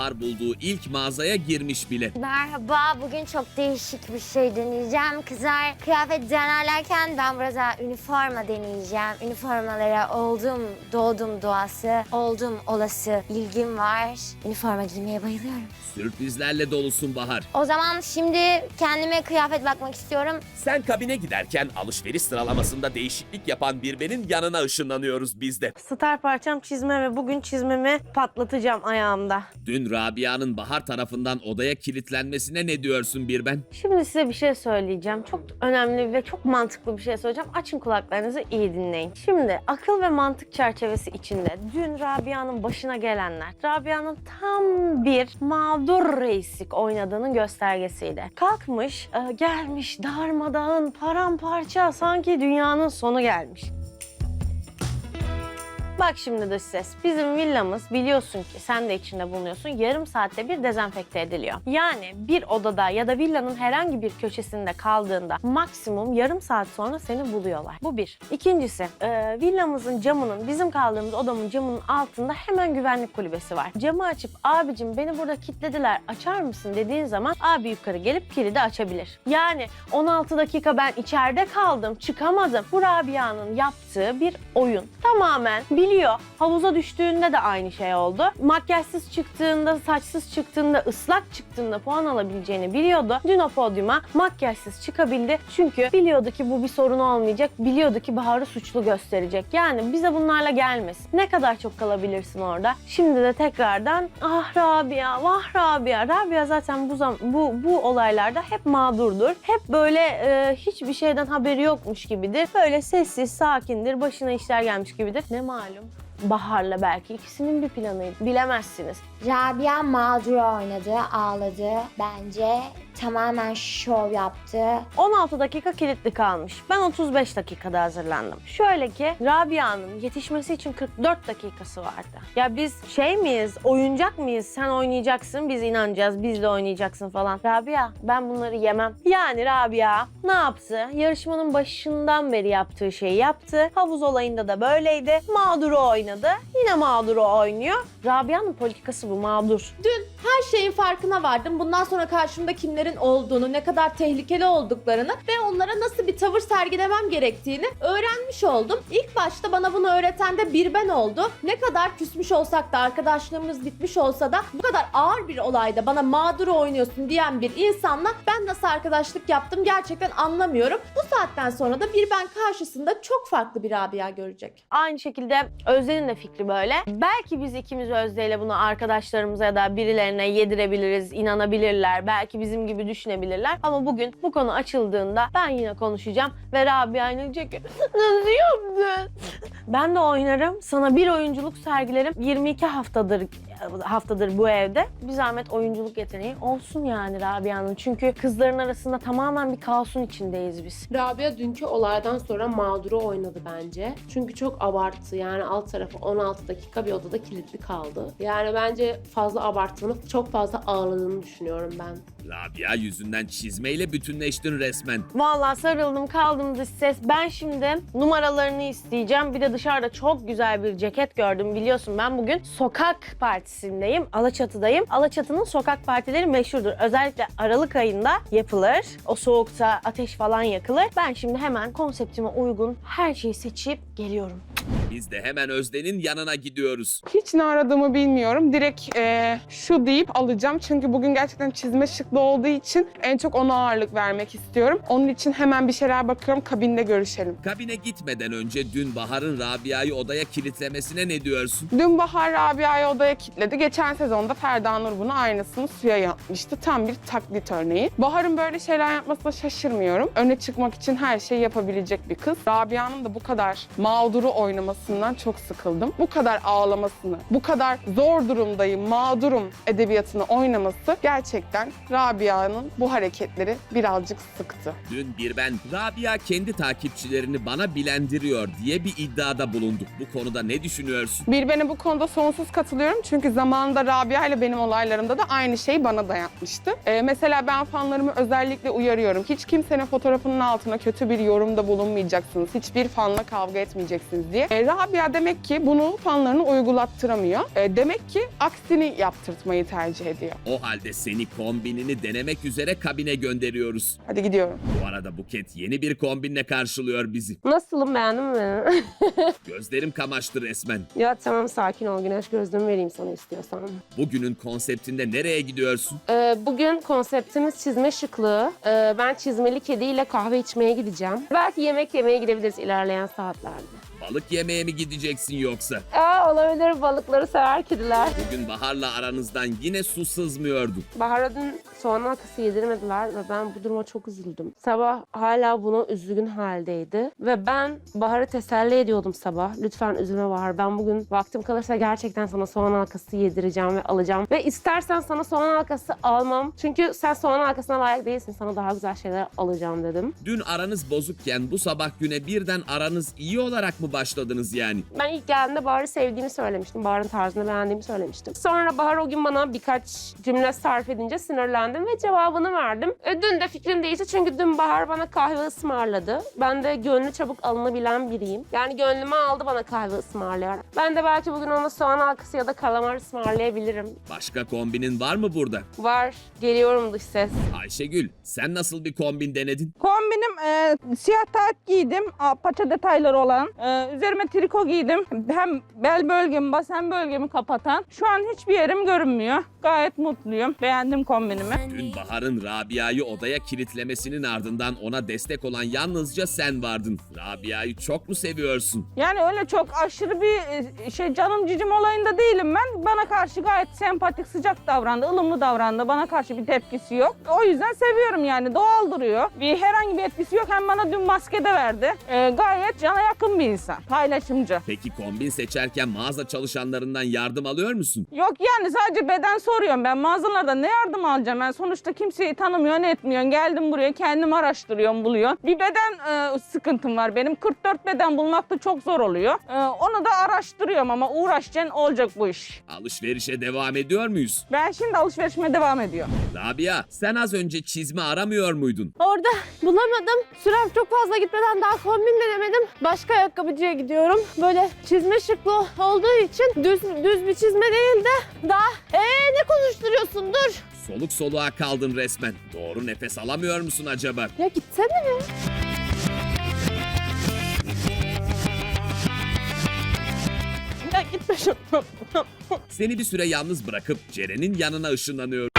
Bahar bulduğu ilk mağazaya girmiş bile. Merhaba, bugün çok değişik bir şey deneyeceğim. Kızlar kıyafet denerlerken ben biraz daha üniforma deneyeceğim. Üniformalara oldum, doğdum doğası, oldum olası ilgim var. Üniforma giymeye bayılıyorum. Sürprizlerle dolusun Bahar. O zaman şimdi kendime kıyafet bakmak istiyorum. Sen kabine giderken alışveriş sıralamasında değişiklik yapan birbenin yanına ışınlanıyoruz biz de. Star parçam çizme ve bugün çizmemi patlatacağım ayağımda. Dün Rabia'nın Bahar tarafından odaya kilitlenmesine ne diyorsun birben? Şimdi size bir şey söyleyeceğim. Çok önemli ve çok mantıklı bir şey söyleyeceğim. Açın kulaklarınızı iyi dinleyin. Şimdi akıl ve mantık çerçevesi içinde dün Rabia'nın başına gelenler, Rabia'nın tam bir mağdur reislik oynadığının göstergesiydi. Kalkmış, e, gelmiş darmadağın, paramparça sanki dünyanın sonu gelmiş. Bak şimdi dış ses. Bizim villamız biliyorsun ki sen de içinde bulunuyorsun. Yarım saatte bir dezenfekte ediliyor. Yani bir odada ya da villanın herhangi bir köşesinde kaldığında maksimum yarım saat sonra seni buluyorlar. Bu bir. İkincisi e, villamızın camının bizim kaldığımız odamın camının altında hemen güvenlik kulübesi var. Camı açıp abicim beni burada kilitlediler açar mısın dediğin zaman abi yukarı gelip kilidi açabilir. Yani 16 dakika ben içeride kaldım çıkamadım. Bu Rabia'nın yaptığı bir oyun. Tamamen biliyor. Havuza düştüğünde de aynı şey oldu. Makyajsız çıktığında, saçsız çıktığında, ıslak çıktığında puan alabileceğini biliyordu. Dün o podyuma makyajsız çıkabildi. Çünkü biliyordu ki bu bir sorun olmayacak. Biliyordu ki Bahar'ı suçlu gösterecek. Yani bize bunlarla gelmesin. Ne kadar çok kalabilirsin orada. Şimdi de tekrardan ah Rabia, vah Rabia. Rabia zaten bu zam bu bu olaylarda hep mağdurdur. Hep böyle e, hiçbir şeyden haberi yokmuş gibidir. Böyle sessiz, sakindir. Başına işler gelmiş gibidir. Ne malum. Bahar'la belki ikisinin bir planıydı. Bilemezsiniz. Rabia mağdur oynadı, ağladı. Bence tamamen şov yaptı. 16 dakika kilitli kalmış. Ben 35 dakikada hazırlandım. Şöyle ki Rabia'nın yetişmesi için 44 dakikası vardı. Ya biz şey miyiz, oyuncak mıyız? Sen oynayacaksın, biz inanacağız, biz de oynayacaksın falan. Rabia ben bunları yemem. Yani Rabia ne yaptı? Yarışmanın başından beri yaptığı şeyi yaptı. Havuz olayında da böyleydi. Mağduru oynadı. Yine mağduru oynuyor. Rabia'nın politikası bu mağdur. Dün her şeyin farkına vardım. Bundan sonra karşımda kimlerin olduğunu, ne kadar tehlikeli olduklarını ve onlara nasıl bir tavır sergilemem gerektiğini öğrenmiş oldum. İlk başta bana bunu öğreten de bir ben oldu. Ne kadar küsmüş olsak da, arkadaşlığımız bitmiş olsa da bu kadar ağır bir olayda bana mağdur oynuyorsun diyen bir insanla ben nasıl arkadaşlık yaptım gerçekten anlamıyorum. Bu saatten sonra da bir ben karşısında çok farklı bir Rabia görecek. Aynı şekilde Özde'nin de fikri böyle. Belki biz ikimiz Özde'yle bunu arkadaşlarımıza ya da birilerine yedirebiliriz, inanabilirler. Belki bizim gibi düşünebilirler. Ama bugün bu konu açıldığında ben yine konuşacağım ve Rabia diyecek ki nasıl yaptın? Ben de oynarım. Sana bir oyunculuk sergilerim. 22 haftadır haftadır bu evde. Bir zahmet oyunculuk yeteneği olsun yani Rabia'nın. Çünkü kızların arasında tamamen bir kaosun içindeyiz biz. Rabia dünkü olaydan sonra mağduru oynadı bence. Çünkü çok abarttı. Yani alt tarafı 16 dakika bir odada kilitli kaldı. Yani bence fazla abarttığını, çok fazla ağladığını düşünüyorum ben. Rabia yüzünden çizmeyle bütünleştin resmen. Vallahi sarıldım kaldım dış ses. Ben şimdi numaralarını isteyeceğim. Bir de dışarıda çok güzel bir ceket gördüm. Biliyorsun ben bugün sokak partisindeyim. Alaçatı'dayım. Alaçatı'nın sokak partileri meşhurdur. Özellikle Aralık ayında yapılır. O soğukta ateş falan yakılır. Ben şimdi hemen konseptime uygun her şeyi seçip geliyorum. Biz de hemen Özde'nin yanına gidiyoruz. Hiç ne aradığımı bilmiyorum. Direkt eee, şu deyip alacağım. Çünkü bugün gerçekten çizme şıklı olduğu için en çok ona ağırlık vermek istiyorum. Onun için hemen bir şeyler bakıyorum. Kabinde görüşelim. Kabine gitmeden önce dün Bahar'ın Rabia'yı odaya kilitlemesine ne diyorsun? Dün Bahar Rabia'yı odaya kilitledi. Geçen sezonda Ferda Nur bunu aynısını suya yapmıştı. Tam bir taklit örneği. Bahar'ın böyle şeyler yapmasına şaşırmıyorum. Öne çıkmak için her şeyi yapabilecek bir kız. Rabia'nın da bu kadar mağduru oynamasından çok sıkıldım. Bu kadar ağlamasını, bu kadar zor durumdayım, mağdurum edebiyatını oynaması gerçekten Rabia'nın bu hareketleri birazcık sıktı. Dün bir ben Rabia kendi takipçilerini bana bilendiriyor diye bir iddiada bulunduk. Bu konuda ne düşünüyorsun? Bir beni bu konuda sonsuz katılıyorum çünkü zamanında Rabia ile benim olaylarımda da aynı şeyi bana da yapmıştı. Ee, mesela ben fanlarımı özellikle uyarıyorum. Hiç kimsenin fotoğrafının altına kötü bir yorumda bulunmayacaksınız. Hiçbir fanla kavga etmeyeceksiniz diye. Ee, Rabia demek ki bunu fanlarını uygulattıramıyor. E, demek ki aksini yaptırtmayı tercih ediyor. O halde seni kombinini denemek üzere kabine gönderiyoruz. Hadi gidiyorum. Bu arada Buket yeni bir kombinle karşılıyor bizi. Nasılım beğendin mi? Gözlerim kamaştı resmen. ya tamam sakin ol Güneş gözlüğümü vereyim sana istiyorsan. Bugünün konseptinde nereye gidiyorsun? Ee, bugün konseptimiz çizme şıklığı. Ee, ben çizmeli kediyle kahve içmeye gideceğim. Belki yemek yemeye gidebiliriz ilerleyen saatlerde. Balık yemeye mi gideceksin yoksa? Olabilir balıkları sever kediler. Bugün Bahar'la aranızdan yine su sızmıyordu. Bahar'a dün soğan halkası yedirmediler ve ben bu duruma çok üzüldüm. Sabah hala buna üzgün haldeydi. Ve ben Bahar'ı teselli ediyordum sabah. Lütfen üzülme Bahar. Ben bugün vaktim kalırsa gerçekten sana soğan halkası yedireceğim ve alacağım. Ve istersen sana soğan halkası almam. Çünkü sen soğan halkasına layık değilsin. Sana daha güzel şeyler alacağım dedim. Dün aranız bozukken bu sabah güne birden aranız iyi olarak mı başladınız yani? Ben ilk geldiğimde Bahar'ı sevdiğimi söylemiştim. Bahar'ın tarzını beğendiğimi söylemiştim. Sonra Bahar o gün bana birkaç cümle sarf edince sinirlendim ve cevabını verdim. E, dün de fikrim değişti çünkü dün Bahar bana kahve ısmarladı. Ben de gönlü çabuk alınabilen biriyim. Yani gönlümü aldı bana kahve ısmarlayarak. Ben de belki bugün ona soğan halkası ya da kalamar ısmarlayabilirim. Başka kombinin var mı burada? Var. Geliyorum dış ses. Ayşegül sen nasıl bir kombin denedin? Kombinim e, siyah tayt giydim. a, Paça detayları olan. E, üzerime triko giydim. Hem bel bölgemi, basen bölgemi kapatan. Şu an hiçbir yerim görünmüyor. Gayet mutluyum. Beğendim kombinimi. Dün Bahar'ın Rabia'yı odaya kilitlemesinin ardından ona destek olan yalnızca sen vardın. Rabia'yı çok mu seviyorsun? Yani öyle çok aşırı bir e, şey canım cicim olayında değilim ben. Bana karşı gayet sempatik, sıcak davrandı, ılımlı davrandı. Bana karşı bir tepkisi yok. O yüzden seviyorum yani. Doğal duruyor. Bir herhangi bir etkisi yok. Hem bana dün maske de verdi. E, gayet cana yakın bir insan. Paylaşımcı. Peki kombin seçerken mağaza çalışanlarından yardım alıyor musun? Yok yani sadece beden soruyorum ben. Mağazalarda ne yardım alacağım ben? Sonuçta kimseyi tanımıyorsun, etmiyorsun. Geldim buraya kendim araştırıyorum, buluyorum. Bir beden e, sıkıntım var benim. 44 beden bulmak da çok zor oluyor. E, onu da araştırıyorum ama uğraşacaksın olacak bu iş. Alışverişe devam ediyor muyuz? Ben şimdi alışverişime devam ediyorum. Rabia sen az önce çizme aramıyor muydun? Orada bulamadım. Sürem çok fazla gitmeden daha kombin denemedim. Başka ayakkabıcıya gidiyorum. Böyle çizme şıklı olduğu için düz düz bir çizme değil de daha ee ne konuşturuyorsun dur. Soluk soluğa kaldın resmen. Doğru nefes alamıyor musun acaba? Ya gitsene mi? Ya gitme şuradan. Seni bir süre yalnız bırakıp Ceren'in yanına ışınlanıyorum.